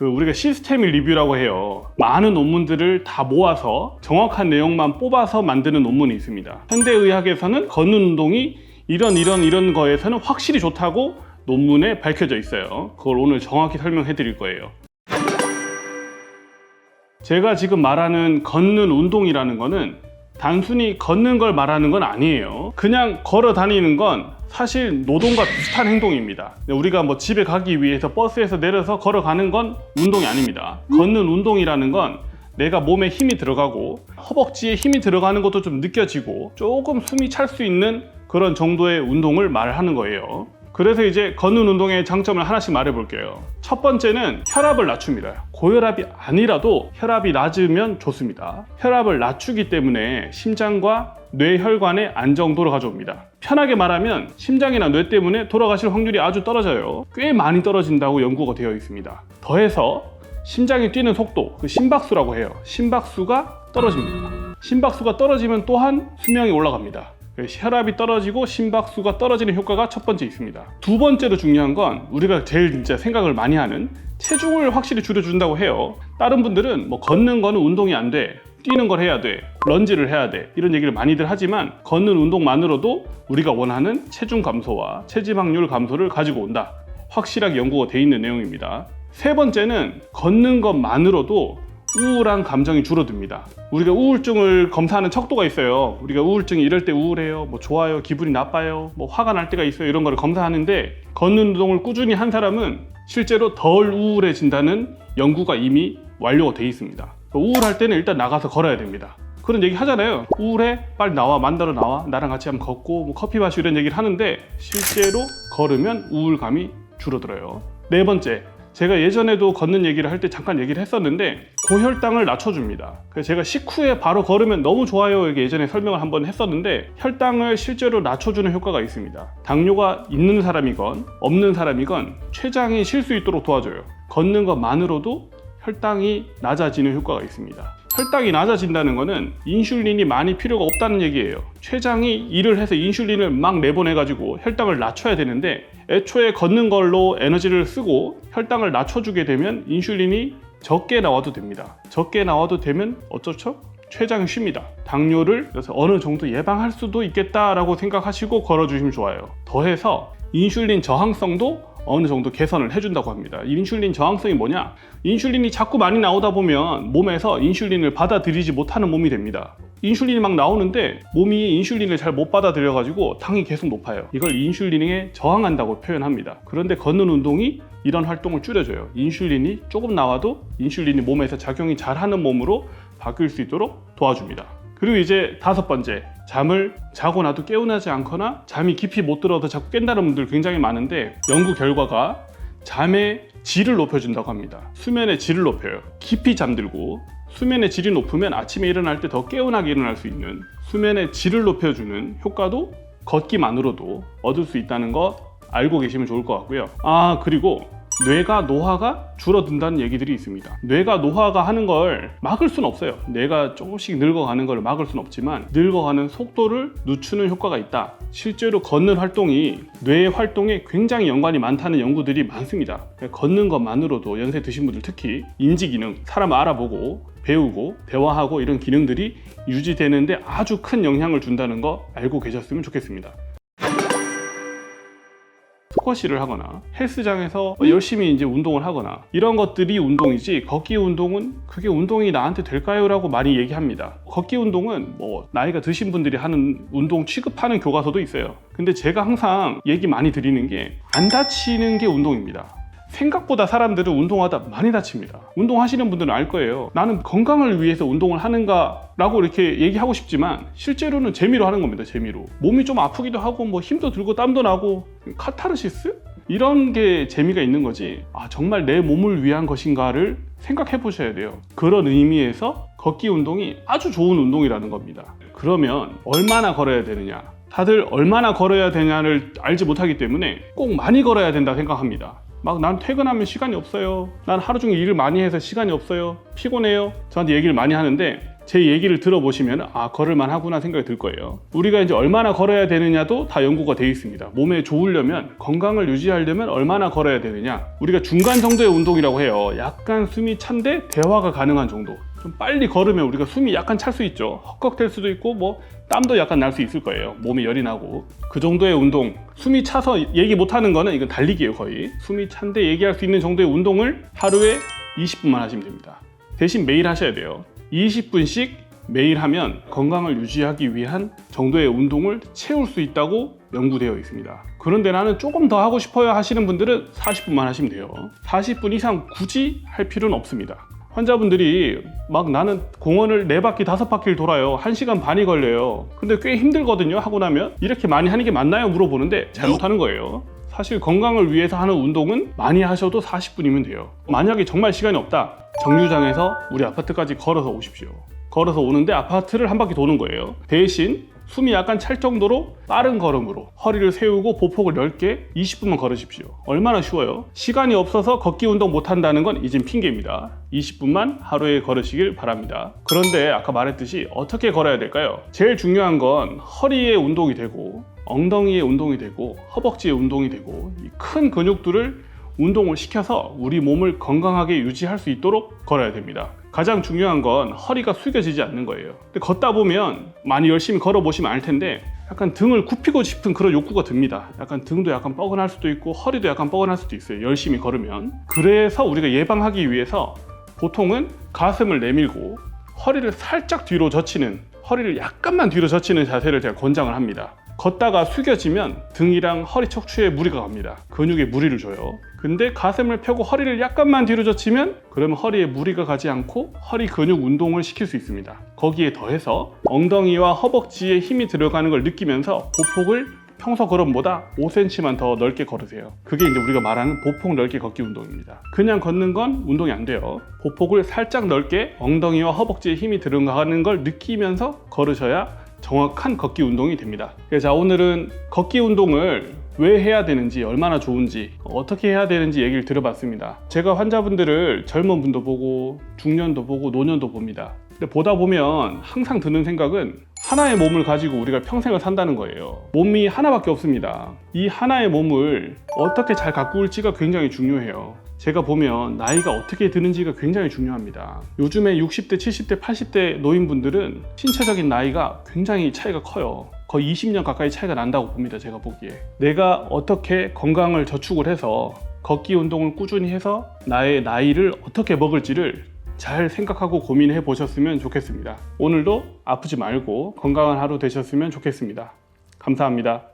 그 우리가 시스템 리뷰라고 해요. 많은 논문들을 다 모아서 정확한 내용만 뽑아서 만드는 논문이 있습니다. 현대의학에서는 걷는 운동이 이런 이런 이런 거에서는 확실히 좋다고 논문에 밝혀져 있어요. 그걸 오늘 정확히 설명해 드릴 거예요. 제가 지금 말하는 걷는 운동이라는 거는 단순히 걷는 걸 말하는 건 아니에요. 그냥 걸어 다니는 건 사실 노동과 비슷한 행동입니다. 우리가 뭐 집에 가기 위해서 버스에서 내려서 걸어가는 건 운동이 아닙니다. 걷는 운동이라는 건 내가 몸에 힘이 들어가고 허벅지에 힘이 들어가는 것도 좀 느껴지고 조금 숨이 찰 수 있는 그런 정도의 운동을 말하는 거예요. 그래서 이제 걷는 운동의 장점을 하나씩 말해 볼게요. 첫 번째는 혈압을 낮춥니다. 고혈압이 아니라도 혈압이 낮으면 좋습니다. 혈압을 낮추기 때문에 심장과 뇌혈관의 안정도를 가져옵니다. 편하게 말하면 심장이나 뇌 때문에 돌아가실 확률이 아주 떨어져요. 꽤 많이 떨어진다고 연구가 되어 있습니다. 더해서 심장이 뛰는 속도, 그 심박수라고 해요. 심박수가 떨어집니다. 심박수가 떨어지면 또한 수명이 올라갑니다. 혈압이 떨어지고 심박수가 떨어지는 효과가 첫 번째 있습니다. 두 번째로 중요한 건 우리가 제일 진짜 생각을 많이 하는 체중을 확실히 줄여준다고 해요. 다른 분들은 뭐 걷는 거는 운동이 안 돼. 뛰는 걸 해야 돼. 런지를 해야 돼. 이런 얘기를 많이들 하지만 걷는 운동만으로도 우리가 원하는 체중 감소와 체지방률 감소를 가지고 온다. 확실하게 연구가 돼 있는 내용입니다. 세 번째는 걷는 것만으로도 우울한 감정이 줄어듭니다. 우리가 우울증을 검사하는 척도가 있어요. 우리가 우울증이 이럴 때 우울해요. 뭐 좋아요. 기분이 나빠요. 뭐 화가 날 때가 있어요. 이런 거를 검사하는데 걷는 운동을 꾸준히 한 사람은 실제로 덜 우울해진다는 연구가 이미 완료가 돼 있습니다. 우울할 때는 일단 나가서 걸어야 됩니다. 그런 얘기 하잖아요. 우울해? 빨리 나와. 만나러 나와. 나랑 같이 한번 걷고 뭐 커피 마시고 이런 얘기를 하는데 실제로 걸으면 우울감이 줄어들어요. 네 번째, 제가 예전에도 걷는 얘기를 할 때 잠깐 얘기를 했었는데 고혈당을 낮춰줍니다. 그래서 제가 식후에 바로 걸으면 너무 좋아요. 이렇게 예전에 설명을 한번 했었는데 혈당을 실제로 낮춰주는 효과가 있습니다. 당뇨가 있는 사람이건 없는 사람이건 췌장이 쉴 수 있도록 도와줘요. 걷는 것만으로도 혈당이 낮아지는 효과가 있습니다. 혈당이 낮아진다는 것은 인슐린이 많이 필요가 없다는 얘기예요. 췌장이 일을 해서 인슐린을 막 내보내가지고 혈당을 낮춰야 되는데 애초에 걷는 걸로 에너지를 쓰고 혈당을 낮춰주게 되면 인슐린이 적게 나와도 됩니다. 적게 나와도 되면 어쩌죠? 췌장이 쉽니다. 당뇨를 그래서 어느 정도 예방할 수도 있겠다라고 생각하시고 걸어주시면 좋아요. 더해서 인슐린 저항성도 어느 정도 개선을 해준다고 합니다. 인슐린 저항성이 뭐냐? 인슐린이 자꾸 많이 나오다 보면 몸에서 인슐린을 받아들이지 못하는 몸이 됩니다. 인슐린이 막 나오는데 몸이 인슐린을 잘 못 받아들여 가지고 당이 계속 높아요. 이걸 인슐린에 저항한다고 표현합니다. 그런데 걷는 운동이 이런 활동을 줄여줘요. 인슐린이 조금 나와도 인슐린이 몸에서 작용이 잘하는 몸으로 바뀔 수 있도록 도와줍니다. 그리고 이제 다섯 번째, 잠을 자고 나도 깨어나지 않거나 잠이 깊이 못 들어서 자꾸 깬다는 분들 굉장히 많은데 연구 결과가 잠의 질을 높여준다고 합니다. 수면의 질을 높여요. 깊이 잠들고 수면의 질이 높으면 아침에 일어날 때 더 깨어나게 일어날 수 있는 수면의 질을 높여주는 효과도 걷기만으로도 얻을 수 있다는 거 알고 계시면 좋을 것 같고요. 아 그리고 뇌가 노화가 줄어든다는 얘기들이 있습니다. 뇌가 노화가 하는 걸 막을 수는 없어요. 뇌가 조금씩 늙어가는 걸 막을 수는 없지만 늙어가는 속도를 늦추는 효과가 있다. 실제로 걷는 활동이 뇌의 활동에 굉장히 연관이 많다는 연구들이 많습니다. 걷는 것만으로도 연세 드신 분들 특히 인지 기능, 사람 알아보고 배우고 대화하고 이런 기능들이 유지되는데 아주 큰 영향을 준다는 거 알고 계셨으면 좋겠습니다. 스쿼시를 하거나 헬스장에서 열심히 이제 운동을 하거나 이런 것들이 운동이지 걷기 운동은 그게 운동이 나한테 될까요? 라고 많이 얘기합니다. 걷기 운동은 뭐 나이가 드신 분들이 하는 운동 취급하는 교과서도 있어요. 근데 제가 항상 얘기 많이 드리는 게 안 다치는 게 운동입니다. 생각보다 사람들은 운동하다 많이 다칩니다. 운동하시는 분들은 알 거예요. 나는 건강을 위해서 운동을 하는가 라고 이렇게 얘기하고 싶지만 실제로는 재미로 하는 겁니다. 재미로. 몸이 좀 아프기도 하고 뭐 힘도 들고 땀도 나고 카타르시스? 이런 게 재미가 있는 거지. 아, 정말 내 몸을 위한 것인가를 생각해 보셔야 돼요. 그런 의미에서 걷기 운동이 아주 좋은 운동이라는 겁니다. 그러면 얼마나 걸어야 되느냐? 다들 얼마나 걸어야 되냐를 알지 못하기 때문에 꼭 많이 걸어야 된다 생각합니다. 막 난 퇴근하면 시간이 없어요. 난 하루 종일 일을 많이 해서 시간이 없어요. 피곤해요. 저한테 얘기를 많이 하는데 제 얘기를 들어보시면 아 걸을만 하구나 생각이 들 거예요. 우리가 이제 얼마나 걸어야 되느냐도 다 연구가 돼 있습니다. 몸에 좋으려면 건강을 유지하려면 얼마나 걸어야 되느냐. 우리가 중간 정도의 운동이라고 해요. 약간 숨이 찬데 대화가 가능한 정도. 좀 빨리 걸으면 우리가 숨이 약간 찰 수 있죠. 헉헉될 수도 있고 뭐 땀도 약간 날 수 있을 거예요. 몸이 열이 나고 그 정도의 운동. 숨이 차서 얘기 못 하는 거는 이건 달리기예요, 거의. 숨이 찬데 얘기할 수 있는 정도의 운동을 하루에 20분만 하시면 됩니다. 대신 매일 하셔야 돼요. 20분씩 매일 하면 건강을 유지하기 위한 정도의 운동을 채울 수 있다고 연구되어 있습니다. 그런데 나는 조금 더 하고 싶어요 하시는 분들은 40분만 하시면 돼요. 40분 이상 굳이 할 필요는 없습니다. 환자분들이 막 나는 공원을 네 바퀴 다섯 바퀴를 돌아요. 한 시간 반이 걸려요. 근데 꽤 힘들거든요. 하고 나면 이렇게 많이 하는 게 맞나요? 물어보는데 잘못하는 거예요. 사실 건강을 위해서 하는 운동은 많이 하셔도 40분이면 돼요. 만약에 정말 시간이 없다. 정류장에서 우리 아파트까지 걸어서 오십시오. 걸어서 오는데 아파트를 한 바퀴 도는 거예요. 대신 숨이 약간 찰 정도로 빠른 걸음으로 허리를 세우고 보폭을 넓게 20분만 걸으십시오. 얼마나 쉬워요? 시간이 없어서 걷기 운동 못 한다는 건 이젠 핑계입니다. 20분만 하루에 걸으시길 바랍니다. 그런데 아까 말했듯이 어떻게 걸어야 될까요? 제일 중요한 건 허리의 운동이 되고 엉덩이의 운동이 되고 허벅지의 운동이 되고 이큰 근육들을 운동을 시켜서 우리 몸을 건강하게 유지할 수 있도록 걸어야 됩니다. 가장 중요한 건 허리가 숙여지지 않는 거예요. 근데 걷다 보면 많이 열심히 걸어 보시면 알 텐데 약간 등을 굽히고 싶은 그런 욕구가 듭니다. 약간 등도 약간 뻐근할 수도 있고 허리도 약간 뻐근할 수도 있어요. 열심히 걸으면. 그래서 우리가 예방하기 위해서 보통은 가슴을 내밀고 허리를 살짝 뒤로 젖히는 허리를 약간만 뒤로 젖히는 자세를 제가 권장을 합니다. 걷다가 숙여지면 등이랑 허리 척추에 무리가 갑니다. 근육에 무리를 줘요. 근데 가슴을 펴고 허리를 약간만 뒤로 젖히면 그러면 허리에 무리가 가지 않고 허리 근육 운동을 시킬 수 있습니다. 거기에 더해서 엉덩이와 허벅지에 힘이 들어가는 걸 느끼면서 보폭을 평소 걸음보다 5cm만 더 넓게 걸으세요. 그게 이제 우리가 말하는 보폭 넓게 걷기 운동입니다. 그냥 걷는 건 운동이 안 돼요. 보폭을 살짝 넓게 엉덩이와 허벅지에 힘이 들어가는 걸 느끼면서 걸으셔야 정확한 걷기 운동이 됩니다. 그래서 자, 오늘은 걷기 운동을 왜 해야 되는지, 얼마나 좋은지, 어떻게 해야 되는지 얘기를 들어봤습니다. 제가 환자분들을 젊은 분도 보고, 중년도 보고, 노년도 봅니다. 근데 보다 보면 항상 드는 생각은 하나의 몸을 가지고 우리가 평생을 산다는 거예요. 몸이 하나밖에 없습니다. 이 하나의 몸을 어떻게 잘 가꾸을지가 굉장히 중요해요. 제가 보면 나이가 어떻게 드는지가 굉장히 중요합니다. 요즘에 60대, 70대, 80대 노인분들은 신체적인 나이가 굉장히 차이가 커요. 거의 20년 가까이 차이가 난다고 봅니다. 제가 보기에. 내가 어떻게 건강을 저축을 해서 걷기 운동을 꾸준히 해서 나의 나이를 어떻게 먹을지를 잘 생각하고 고민해 보셨으면 좋겠습니다. 오늘도 아프지 말고 건강한 하루 되셨으면 좋겠습니다. 감사합니다.